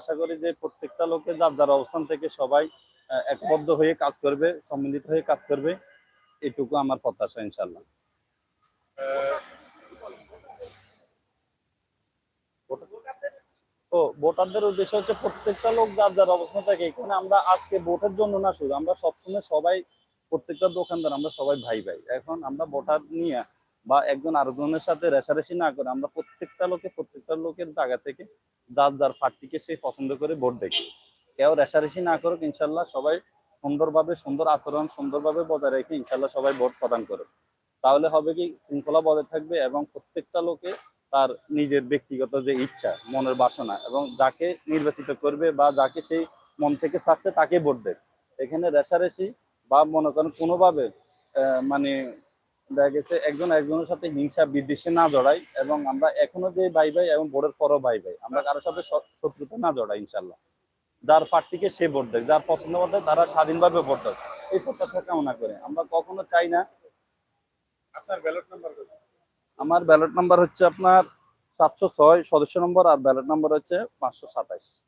আশা করি যে প্রত্যেকটা লোকে যার যার অবস্থান থেকে সবাই একবদ্ধ হয়ে কাজ করবে, সম্মিলিত হয়ে কাজ করবে, এটুকু আমার প্রত্যাশা ইনশাল্লাহ ও ভোটারদের উদ্দেশ্য হচ্ছে প্রত্যেকটা লোক যার যার অবস্থান থাকে এখানে আমরা আজকে ভোটের জন্য না শুধু, আমরা সবসময় সবাই, প্রত্যেকটা দোকানদার, আমরা সবাই ভাই ভাই। এখন আমরা ভোটার নিয়ে বা একজন আরেকজনের সাথে রেশারেশি না করে আমরা প্রত্যেকটা লোকে প্রত্যেকটা লোকের জায়গা থেকে যার যার প্রার্থীকে সে পছন্দ করে ভোট দেখি। কেউ রেশারেশি না করুক, ইনশাল্লাহ সবাই সুন্দরভাবে, সুন্দর আচরণ সুন্দরভাবে বজায় রেখে ইনশাল্লাহ সবাই ভোট প্রদান করুক। তাহলে হবে কি, শৃঙ্খলা বজায় থাকবে এবং প্রত্যেকটা লোকে তার নিজের ব্যক্তিগত যে ইচ্ছা, মনের বাসনা এবং যাকে নির্বাচিত করবে বা যাকে সেই মন থেকে চাচ্ছে তাকে ভোট দেবে। এখানে রেশারেশি বা মনে করেন কোনোভাবে মানে দেখা গেছে একজন একজনের সাথে হিংসা বিদ্বেষে না জড়াই এবং আমরা এখনও যে ভাই ভাই এবং বোর্ডের পরও ভাই ভাই আমরা কারোর সাথে শত্রুতা না জড়াই ইনশাল্লাহ যার প্রার্থীকে সে ভোট দেয় যার পছন্দ মতো তারা স্বাধীনভাবে ভোট দেয়। এই প্রত্যাশা কামনা করে। আমরা কখনো চাই না আপনার ব্যালট নাম্বার আমার ব্যালট নাম্বার হচ্ছে আপনার সাতশো ছয় সদস্য নম্বর আর ব্যালট নাম্বার হচ্ছে পাঁচশো সাতাইশ।